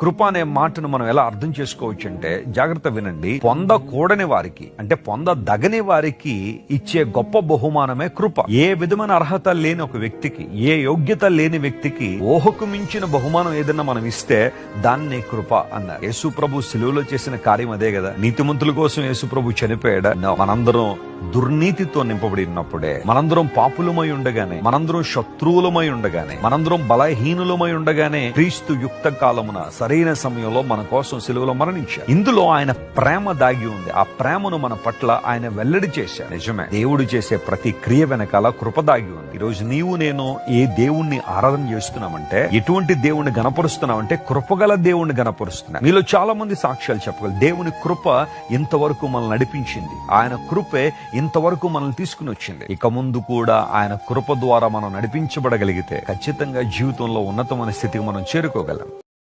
కృప అనే మాటను మనం ఎలా అర్థం చేసుకోవచ్చు అంటే జాగ్రత్త వినండి. పొందకూడని వారికి అంటే పొందదగని వారికి ఇచ్చే గొప్ప బహుమానమే కృప. ఏ విధమైన అర్హత లేని ఒక వ్యక్తికి ఏ యోగ్యత లేని వ్యక్తికి ఊహకు మించిన బహుమానం ఏదన్నా మనం ఇస్తే దాన్ని కృప అన్నారు. యేసు ప్రభు సిలువలో చేసిన కార్యం అదే కదా. నీతిమంతుల కోసం యేసు ప్రభు చనిపోయాడు? మనందరం దుర్నీతితో నింపబడి ఉన్నప్పుడే మనందరం పాపులమై ఉండగానే మనందరం శత్రువులమై ఉండగానే మనందరం బలహీనులమై ఉండగానే క్రీస్తు యుక్త కాలమున సరైన సమయంలో మన కోసం సిలువలో మరణించారు. ఇందులో ఆయన ప్రేమ దాగి ఉంది. ఆ ప్రేమను మన పట్ల ఆయన వెల్లడి చేశారు. నిజమే దేవుడు చేసే ప్రతి క్రియ వెనకాల కృప దాగి ఉంది. ఈ రోజు నీవు నేను ఏ దేవుణ్ణి ఆరాధన చేస్తున్నామంటే ఎటువంటి దేవుణ్ణి గనపరుస్తున్నామంటే కృపగల దేవుణ్ణి గనపరుస్తున్నా మీలో చాలా మంది సాక్ష్యాలు చెప్పగలరు. దేవుని కృప ఇంతవరకు మనల్ని నడిపించింది. ఆయన కృపే ఇంతవరకు మనల్ని తీసుకుని వచ్చింది. ఇక ముందు కూడా ఆయన కృప ద్వారా మనం నడిపించబడగలిగితే ఖచ్చితంగా జీవితంలో ఉన్నతమైన స్థితికి మనం చేరుకోగలం.